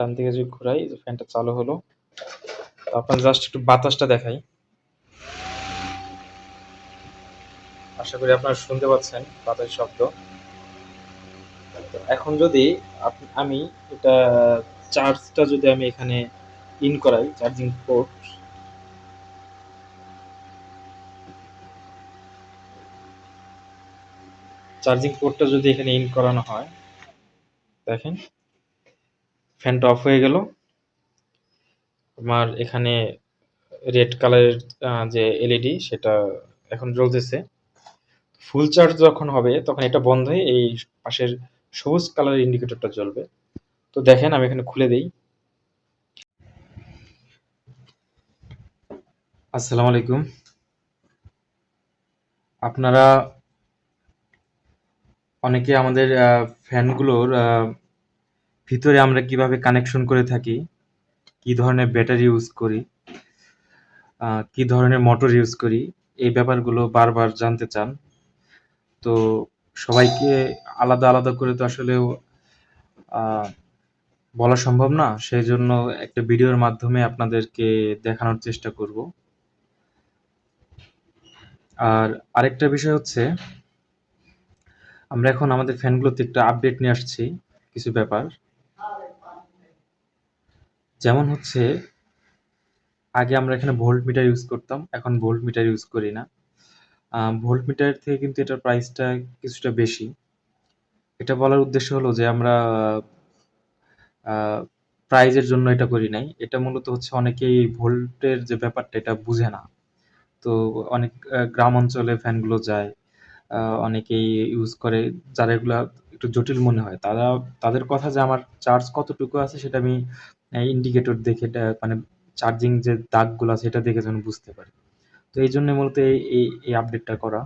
ডান দিকে যদি ঘুরাই ফ্যানটা চালু হলো। আপনার জাস্ট একটু বাতাসটা দেখাই। আশা করি আপনারা শুনতে পাচ্ছেন বাতাসের শব্দ। এখন যদি আমি এটা চার্জটা যদি আমি এখানে ইন করাই চার্জিং পোর্ট চার্জিং পোর্টটা যদি এখানে ইন করানো হয়, দেখেন। ফ্যানটা অফ হয়ে গেল। আমার এখানে রেড কালারের যে এলইডি সেটা এখন জ্বলতেছে। ফুল চার্জ যখন হবে, তখন এটা বন্ধ হয়ে এই পাশের সবুজ কালারের ইন্ডিকেটরটা জ্বলবে। তো দেখেন, আমি এখানে খুলে দেই। আসসালামু আলাইকুম। আপনারা অনেকে আমাদের ফ্যানগুলোর ভিতরে আমরা কীভাবে কানেকশন করে থাকি, কি ধরনের ব্যাটারি ইউজ করি কি ধরনের মোটর ইউজ করি, এই ব্যাপারগুলো বারবার জানতে চান। তো সবাইকে আলাদা আলাদা করে তো আসলেও বলা সম্ভব না। সেই জন্য একটা ভিডিওর মাধ্যমে আপনাদেরকে দেখানোর চেষ্টা করব। আর আরেকটা বিষয় হচ্ছে, আমরা এখন আমাদের ফ্যানগুলোতে একটা আপডেট নিয়ে আসছি, কিছু ব্যাপার। যেমন হচ্ছে, আগে আমরা এখানে ভোল্ট মিটার ইউজ করতাম, এখন ভোল্ট মিটার ইউজ করি না। ভোল্ট মিটার থেকে কিন্তু এটার প্রাইসটা কিছুটা বেশি। এটা বলার উদ্দেশ্য হলো যে আমরা প্রাইজের জন্য এটা করি নাই। এটা মূলত হচ্ছে অনেকেই ভোল্টের যে ব্যাপারটা, এটা বুঝে না। তো অনেক গ্রাম অঞ্চলে ফ্যানগুলো যায় অনেকেই ইউজ করে, যারা এগুলা একটু জটিল মনে হয়। তারা, তাদের কথা যে আমার চার্জ কতটুকু আছে সেটা আমি ইন্ডিকেটর দেখে মানে চার্জিং যে দাগগুলো আছে, সেটা দেখে যেন বুঝতে পারি। তো এই জন্য মূলত এই এই আপডেটটা করা।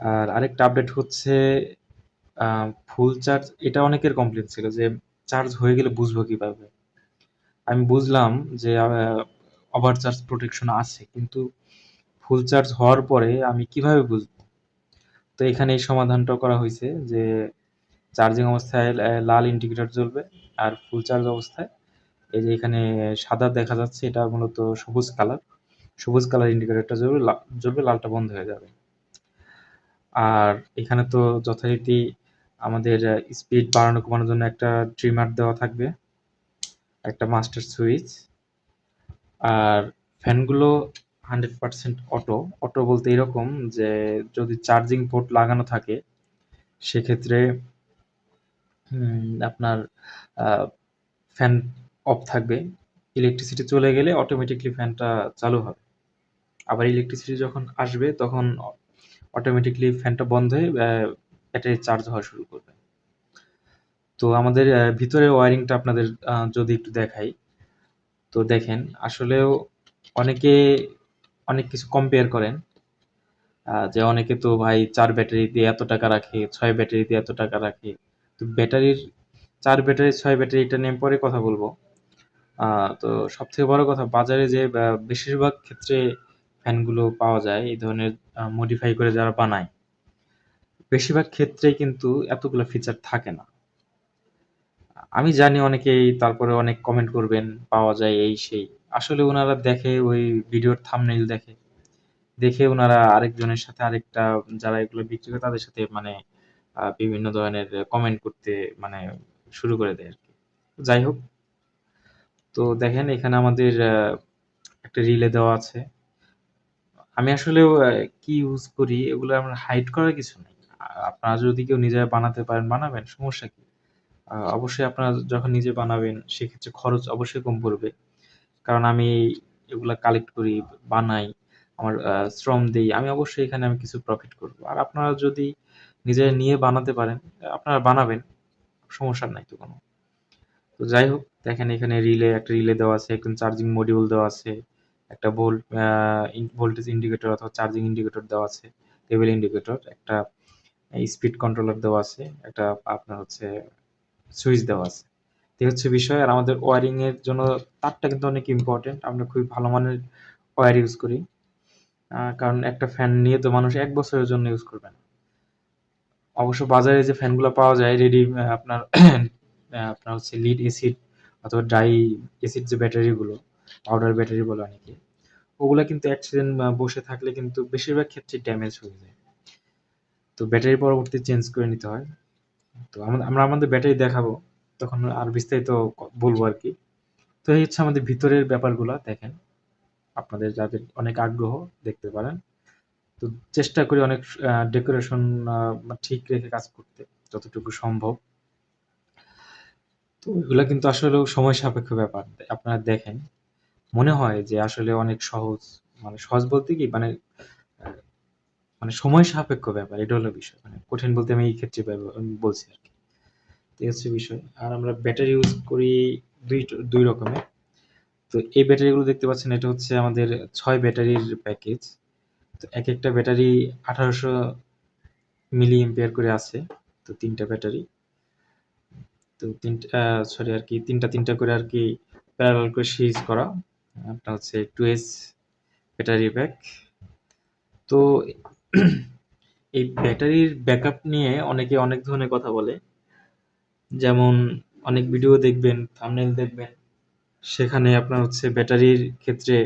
আর আরেকটা আপডেট হচ্ছে ফুল চার্জ এটা অনেকের কমপ্লেন ছিল যে চার্জ হয়ে গেলে বুঝব কীভাবে। আমি বুঝলাম যে ওভার চার্জ প্রোটেকশন আছে, কিন্তু ফুল চার্জ হওয়ার পরে আমি কীভাবে বুঝব? তো এখানে এই সমাধানটা করা হয়েছে যে চার্জিং অবস্থায় লাল ইন্ডিকেটর জ্বলবে আর ফুল চার্জ অবস্থায়। এই যে এখানে সাদা দেখা যাচ্ছে, এটা মূলত সবুজ কালার। সবুজ কালার ইন্ডিকেটরটা জ্বলবে জ্বলবে, লালটা বন্ধ হয়ে যাবে। আর এখানে তো যথারীতি আমাদের স্পিড বাড়ানো, কমানোর জন্য একটা ট্রিমার দেওয়া থাকবে, একটা মাস্টার সুইচ আর ফ্যানগুলো হান্ড্রেড পার্সেন্ট অটো অটো বলতে এরকম যে যদি চার্জিং পোর্ট লাগানো থাকে, সেক্ষেত্রে আপনার ফ্যান অফ থাকবে। ইলেকট্রিসিটি চলে গেলে অটোমেটিকলি ফ্যানটা চালু হবে। আবার ইলেকট্রিসিটি যখন আসবে, তখন অটোমেটিকলি ফ্যানটা বন্ধ হয়ে ব্যাটারি চার্জ হওয়া শুরু করবে। তো আমাদের ভিতরে ওয়ারিংটা আপনাদের যদি একটু দেখাই, তো দেখেন, আসলেও অনেকে অনেক কিছু কম্পেয়ার করেন। যে অনেকে তো ভাই চার ব্যাটারি দিয়ে এত টাকা রাখে, ছয় ব্যাটারি দিয়ে এত টাকা রাখে। তো ব্যাটারির, চার ব্যাটারি, ছয় ব্যাটারি, এটা নিয়ে পরে কথা বলব। তো সব থেকে বড় কথা, বাজারে যে বেশিরভাগ ক্ষেত্রে ফ্যানগুলো পাওয়া যায়, এই ধরনের মডিফাই করে যারা বানায়, বেশিরভাগ ক্ষেত্রে কিন্তু এতগুলো ফিচার থাকে না। আমি জানি অনেকেই তারপরে অনেক কমেন্ট করবেন, পাওয়া যায় এই সেই। আসলে ওনারা দেখে, ওই ভিডিওর থাম্বনেইল দেখে। দেখে ওনারা আরেকজনের সাথে আরেকটা, যারা এগুলো বিক্রি করে, তাদের সাথে মানে বিভিন্ন ধরনের কমেন্ট করতে মানে শুরু করে দেয় আর কি। যাই হোক তো দেখেন এখানে আমাদের একটা রিলে দেওয়া আছে। আমি আসলেও আহ, কি ইউজ করি এগুলো আমরা হাইড করার কিছু নেই। আপনারা যদি কেউ নিজেরা বানাতে পারেন বানাবেন সমস্যা কি? অবশ্যই আপনারা যখন নিজে বানাবেন সেক্ষেত্রে খরচ অবশ্যই কম পড়বে। কারণ আমি এগুলা কালেক্ট করি বানাই আমার শ্রম দেই, আমি অবশ্যই এখানে আমি কিছু প্রফিট করব। আর আপনারা যদি নিজে নিয়ে বানাতে পারেন, আপনারা বানাবেন, সমস্যা নাই তো কোনো। তো যাই হোক, দেখেন এখানে রিলে, একটা রিলে দেওয়া আছে, একজন চার্জিং মডিউল দেওয়া আছে, একটা ভোল্ট ভোল্টেজ ইন্ডিকেটর অথবা চার্জিং ইন্ডিকেটর দেওয়া আছে টেবিল ইন্ডিকেটর একটা স্পিড কন্ট্রোলার দেওয়া আছে, একটা আপনার হচ্ছে সুইচ দেওয়া আছে। এই হচ্ছে বিষয়, আর আমাদের ওয়ারিং এর জন্য তারটা কিন্তু অনেক ইম্পর্টেন্ট আমরা খুবই ভালো মানের ওয়্যার ইউজ করি। কারণ একটা ফ্যান নিয়ে তো মানুষ এক বছরের জন্য ইউজ করবে না। অবশ্য বাজারে যে ফ্যানগুলো পাওয়া যায় রেডি আপনার আপনার হচ্ছে লিড এসিড অথবা ড্রাই এসিড যে ব্যাটারিগুলো পাউডার ব্যাটারি বলে অনেকে, ওগুলো কিন্তু অ্যাক্সিডেন্ট বসে থাকলে কিন্তু বেশিরভাগ ক্ষেত্রে ড্যামেজ হয়ে যায়। তো ব্যাটারি পরবর্তী চেঞ্জ করে নিতে হয়। তো আমরা আমরা আমাদের ব্যাটারি দেখাবো, তখন আর বিস্তারিত বলব আর কি। তো এই হচ্ছে আমাদের ভিতরের ব্যাপারগুলো, দেখেন। আপনাদের যাদের অনেক আগ্রহ দেখতে পারেন। তো চেষ্টা করি অনেক ডেকোরেশন ঠিক রেখে কাজ করতে, যতটুকু সম্ভব। তো এগুলা কিন্তু আসলে সময় সাপেক্ষ ব্যাপার। আপনারা দেখেন, মনে হয় যে আসলে অনেক সহজ মানে সহজ বলতে কি মানে মানে সময় সাপেক্ষ ব্যাপার, এটা হলো বিষয়। মানে কঠিন বলতে আমি এই ক্ষেত্রে বলছি আর কি। এই হচ্ছে বিষয়। আর আমরা ব্যাটারি ইউজ করি দুই দুই রকমের। তো এই ব্যাটারিগুলো দেখতে পাচ্ছেন, এটা হচ্ছে আমাদের ছয় ব্যাটারির প্যাকেজ তো এক একটা ব্যাটারি আঠারোশো মিলি এম্পিয়ার করে আছে, তো তিনটা ব্যাটারি। তো তিনটা সরি আর কি, তিনটা তিনটা করে আর কি প্যারাল করে সিরিজ করা। আপনার হচ্ছে টু এস ব্যাটারি ব্যাক তো এই ব্যাটারির ব্যাকআপ নিয়ে অনেকে অনেক ধরনের কথা বলে। যেমন অনেক ভিডিও দেখবেন থামনেল দেখবেন। সেখানে আপনার হচ্ছে ব্যাটারির ক্ষেত্রে,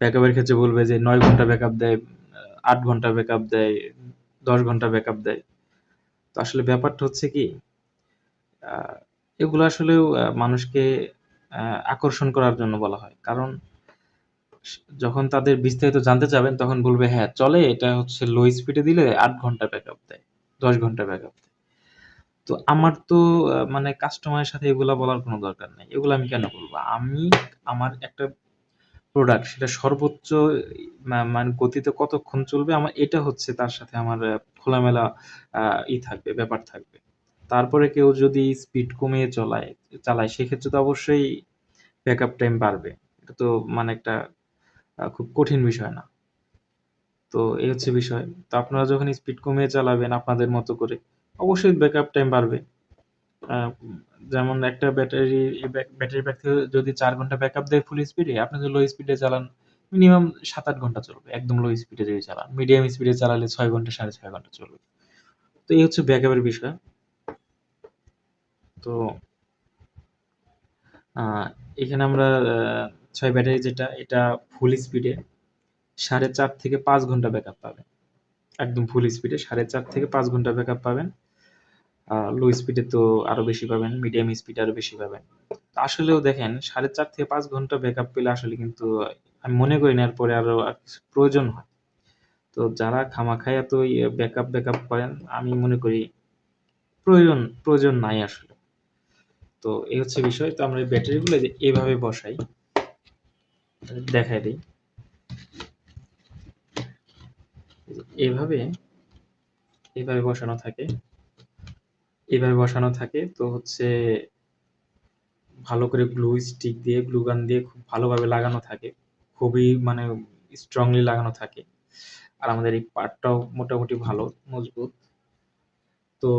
ব্যাকআপের ক্ষেত্রে বলবে যে নয় ঘণ্টা ব্যাকআপ দেয়, আট ঘণ্টা ব্যাকআপ দেয়, দশ ঘণ্টা ব্যাকআপ দেয়। তো আসলে ব্যাপারটা হচ্ছে কি এগুলো আসলেও মানুষকে আকর্ষণ করার জন্য বলা হয়। কারণ যখন তাদের বিস্তারিত জানতে চাবেন, তখন বলবে হ্যাঁ চলে, এটা হচ্ছে লো স্পিডে দিলে আট ঘণ্টা ব্যাকআপ দেয়, দশ ঘণ্টা ব্যাকআপ দেয়। তো আমার তো মানে কাস্টমারের সাথে এগুলা বলার কোনো দরকার নেই। এগুলো আমি কেন বলব? আমি আমার একটা প্রোডাক্ট সেটা সর্বোচ্চ মানে গতিতে কতক্ষণ চলবে, আমার, এটা হচ্ছে তার সাথে আমার খোলামেলা ই থাকবে, ব্যাপার থাকবে। তারপরে কেউ যদি স্পিড কমিয়ে চলায়, চালায়, সেক্ষেত্রে তো অবশ্যই ব্যাকআপ টাইম বাড়বে। এটা তো মানে একটা খুব কঠিন বিষয় না। তো এই হচ্ছে বিষয়। তো আপনারা যখন স্পিড কমিয়ে চালাবেন আপনাদের মতো করে অবশ্যই ব্যাকআপ টাইম বাড়বে। যেমন একটা ব্যাটারি ব্যাটারি ব্যাক যদি চার ঘণ্টা ব্যাকআপ দেয় ফুল স্পিডে আপনি যদি লো স্পিডে চালান মিনিমাম সাত আট ঘণ্টা চলবে, একদম লো স্পিডে যদি চালান। মিডিয়াম স্পিডে চালালে ছয় ঘণ্টা, সাড়ে ছয় ঘণ্টা চলবে। তো এই হচ্ছে ব্যাকআপের বিষয়। তো এখানে আমরা ছয় ব্যাটারি যেটা, এটা ফুল স্পিডে সাড়ে চার থেকে পাঁচ ঘণ্টা ব্যাকআপ পাবেন। একদম ফুল স্পিডে সাড়ে চার থেকে পাঁচ ঘণ্টা ব্যাকআপ পাবেন। লো স্পিডে তো আরও বেশি পাবেন মিডিয়াম স্পিডে আরও বেশি পাবেন। আসলেও দেখেন, সাড়ে চার থেকে পাঁচ ঘণ্টা ব্যাকআপ পেলে আসলে কিন্তু আমি মনে করি না, এরপরে আরও আর কিছু প্রয়োজন হয়। তো যারা খামাখাই এত ব্যাকআপ ব্যাকআপ করেন, আমি মনে করি প্রয়োজন প্রয়োজন নাই আসলে। তো এই হচ্ছে বিষয়, তো আমরা এই ব্যাটারিগুলো এভাবে বসাই, দেখাই দিই। এইভাবে এইভাবে বসানো থাকে। এইভাবে বসানো থাকে। তো হচ্ছে ভালো করে গ্লু স্টিক দিয়ে গ্লু গান দিয়ে খুব ভালোভাবে লাগানো থাকে। খুবই মানে স্ট্রংলি লাগানো থাকে। আর আমাদের এই পার্টটাও মোটামুটি ভালো, মজবুত। তো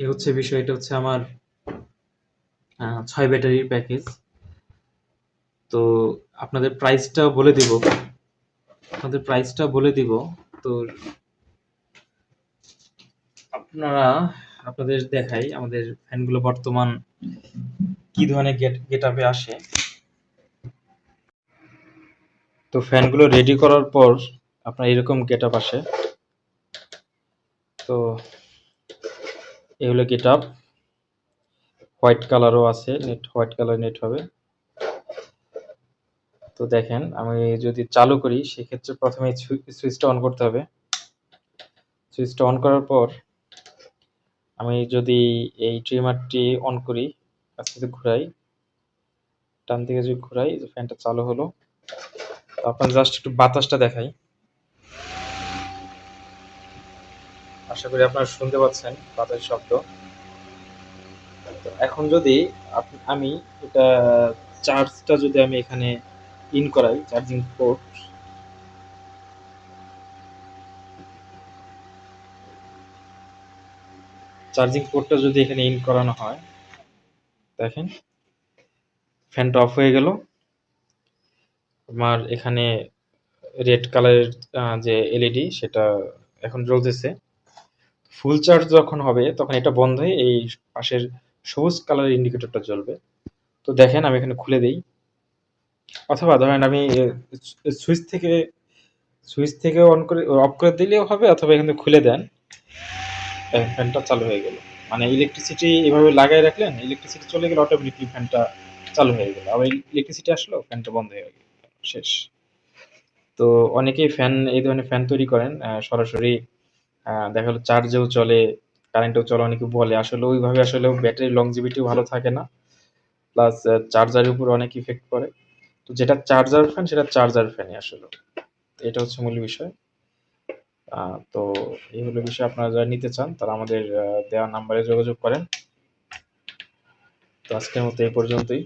এ হচ্ছে বিষয়, এটা হচ্ছে আমার ছয় ব্যাটারির প্যাকেজ তো আপনাদের প্রাইসটাও বলে দিব। আপনাদের প্রাইসটা বলে দিব। তো আপনারা আপনাদের দেখাই আমাদের ফ্যানগুলো বর্তমান কি ধরনের গেট গেট আপে আসে। তো ফ্যানগুলো রেডি করার পর আপনার এরকম গেট আপ আসে। তো এই হলো গেট আপ হোয়াইট কালারও আছে নেট হোয়াইট কালার নেট হবে। তো দেখেন, আমি যদি চালু করি, সেক্ষেত্রে প্রথমে সুইচটা অন করতে হবে। সুইচটা অন করার পর আমি যদি এই ট্রিমারটি অন করি আস্তে ঘুরাই, ডান দিকে যদি ঘুরাই ফ্যানটা চালু হলো আপনার জাস্ট একটু বাতাসটা দেখাই। আশা করি আপনারা শুনতে পাচ্ছেন বাতাসের শব্দ। এখন যদি আমি এটা চার্জটা যদি আমি এখানে ইন করাই চার্জিং পোর্ট চার্জিং পোর্টটা যদি এখানে ইন করানো হয়, দেখেন ফ্যানটা অফ হয়ে গেল। আমার এখানে রেড কালারের যে এলইডি সেটা এখন জ্বলতেছে। ফুল চার্জ যখন হবে, তখন এটা বন্ধ হয়ে এই পাশের সবুজ কালারের ইন্ডিকেটরটা জ্বলবে। তো দেখেন, আমি এখানে খুলে দেই। অথবা ধরেন আমি সুইচ থেকে সুইচ থেকে অন করে অফ করে দিলেও হবে, অথবা এখান খুলে দেন। ফ্যানটা চালু হয়ে গেল। মানে ইলেকট্রিসিটি এভাবে লাগাই রাখলেন ইলেকট্রিসিটি চলে গেলে অটোমেটিকলি ফ্যানটা চালু হয়ে গেল। আবার ইলেকট্রিসিটি আসলো, ফ্যানটা বন্ধ হয়ে গেল। শেষ। তো অনেকেই ফ্যান, এই ধরনের ফ্যান তৈরি করেন সরাসরি দেখা গেলো চার্জেও চলে কারেন্টেও চলে, অনেকে বলে। আসলে ওইভাবে আসলে ব্যাটারির লংজিভিটিও ভালো থাকে না। প্লাস চার্জারের উপর অনেক ইফেক্ট পড়ে। তো যেটা চার্জার ফ্যান সেটা চার্জার ফ্যানই আসলে। এটা হচ্ছে মূল বিষয়। তো এই হলো বিষয়। আপনারা যারা নিতে চান, তারা আমাদের দেওয়া নাম্বারে যোগাযোগ করেন। তো আজকের মতো এই পর্যন্তই।